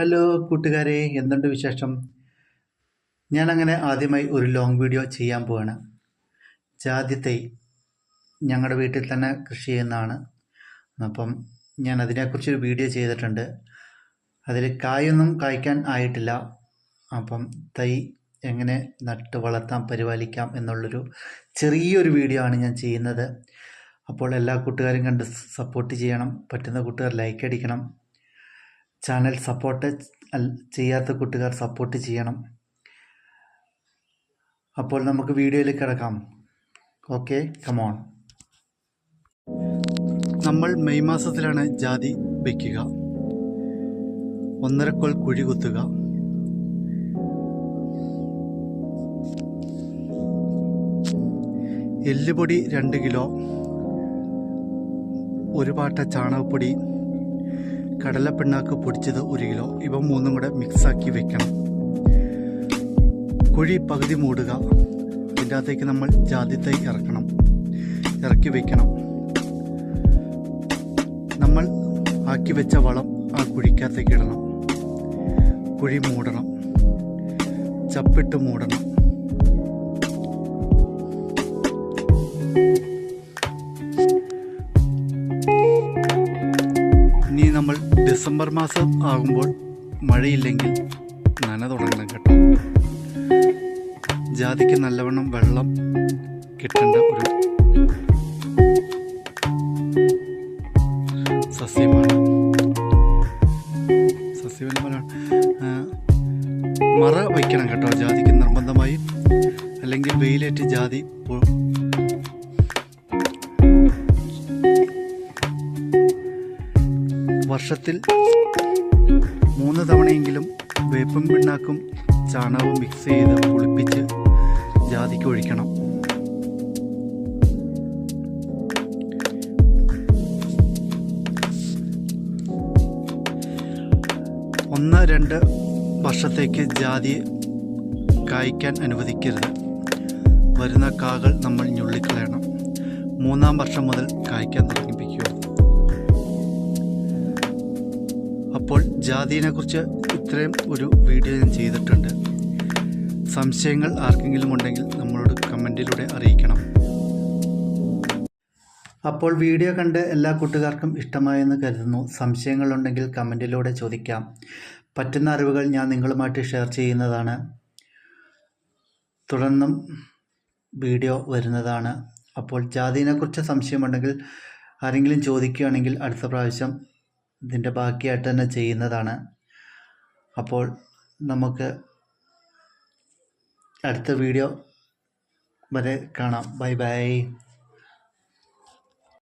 Hello കൂട്ടുകാരെ. എന്തുണ്ട് വിശേഷം? ഞാനങ്ങനെ ആദ്യമായി ഒരു ലോങ് വീഡിയോ ചെയ്യാൻ പോവാണ്. ജാതി ഞങ്ങളുടെ വീട്ടിൽ തന്നെ കൃഷി ചെയ്യുന്നതാണ്. അപ്പം ഞാൻ അതിനെക്കുറിച്ചൊരു വീഡിയോ ചെയ്തിട്ടുണ്ട്. അതിൽ കായൊന്നും കായ്ക്കാൻ ആയിട്ടില്ല. അപ്പം തൈ എങ്ങനെ നട്ട് വളർത്താം പരിപാലിക്കാം എന്നുള്ളൊരു ചെറിയൊരു വീഡിയോ ആണ് ഞാൻ ചെയ്യുന്നത്. അപ്പോൾ എല്ലാ കൂട്ടുകാരും കണ്ട് സപ്പോർട്ട് ചെയ്യണം. പറ്റുന്ന കൂട്ടുകാർ ലൈക്ക് അടിക്കണം. ചാനൽ സപ്പോർട്ട് ചെയ്യാത്ത കൂട്ടുകാർ സപ്പോർട്ട് ചെയ്യണം. അപ്പോൾ നമുക്ക് വീഡിയോയിലേക്ക് കിടക്കാം. ഓക്കെ കമോൺ നമ്മൾ മെയ് മാസത്തിലാണ് ജാതി വയ്ക്കുക ഒന്നരക്കോൾ കുഴി കുത്തുക. എല്ലുപൊടി രണ്ട് കിലോ ഒരു പാട്ട ചാണകപ്പൊടി കടലപ്പിണ്ണാക്ക് പൊടിച്ചത് ഒരു കിലോ. ഇവ മൂന്നും കൂടെ മിക്സാക്കി വെക്കണം. കുഴി പകുതി മൂടുക. അകത്തേക്ക് നമ്മൾ ജാതിത്തൈ ഇറക്കണം. ഇറക്കി വെക്കണം. നമ്മൾ ആക്കി വെച്ച വളം ആ കുഴിക്കകത്തേക്ക് ഇടണം. കുഴി മൂടണം. ചപ്പിട്ട് മൂടണം. ഡിസംബർ മാസം ആകുമ്പോൾ മഴയില്ലെങ്കിൽ നന തുടങ്ങണം കേട്ടോ. ജാതിക്ക് നല്ലവണ്ണം വെള്ളം കിട്ടേണ്ട ഒരു സസ്യമാണ്. സസ്യമെല്ലാം മറ വയ്ക്കണം കേട്ടോ. ജാതിക്ക് നിർബന്ധമായി അല്ലെങ്കിൽ വെയിലേറ്റ് ജാതി വർഷത്തിൽ മൂന്ന് തവണയെങ്കിലും വേപ്പും പിണ്ണാക്കും ചാണകവും മിക്സ് ചെയ്ത് കുളിപ്പിച്ച് ജാതിക്ക് ഒഴിക്കണം. ഒന്ന് രണ്ട് വർഷത്തേക്ക് ജാതി കായ്ക്കാൻ അനുവദിക്കരുത്. വരുന്ന കാകൾ നമ്മൾ ഞുള്ളിക്കളയണം. മൂന്നാം വർഷം മുതൽ കായ്ക്കാൻ തുടങ്ങിപ്പിക്കുക അപ്പോൾ ജാതിയെക്കുറിച്ച് ഇത്രയും ഒരു വീഡിയോ ഞാൻ ചെയ്തിട്ടുണ്ട്. സംശയങ്ങൾ ആർക്കെങ്കിലും ഉണ്ടെങ്കിൽ നമ്മളോട് കമന്റിലൂടെ അറിയിക്കണം. അപ്പോൾ വീഡിയോ കണ്ട് എല്ലാ കൂട്ടുകാർക്കും ഇഷ്ടമായെന്ന് കരുതുന്നു. സംശയങ്ങളുണ്ടെങ്കിൽ കമന്റിലൂടെ ചോദിക്കാം. പറ്റുന്ന അറിവുകൾ ഞാൻ നിങ്ങളുമായിട്ട് ഷെയർ ചെയ്യുന്നതാണ്. തുടർന്നും വീഡിയോ വരുന്നതാണ്. അപ്പോൾ ജാതിനെക്കുറിച്ച് സംശയമുണ്ടെങ്കിൽ ആരെങ്കിലും ചോദിക്കുകയാണെങ്കിൽ അടുത്ത പ്രാവശ്യം ഇതിന്റെ ബാക്കിയായിട്ട് തന്നെ ചെയ്യുന്നതാണ്. അപ്പോൾ നമുക്ക് അടുത്ത വീഡിയോ വരെ കാണാം. Bye bye.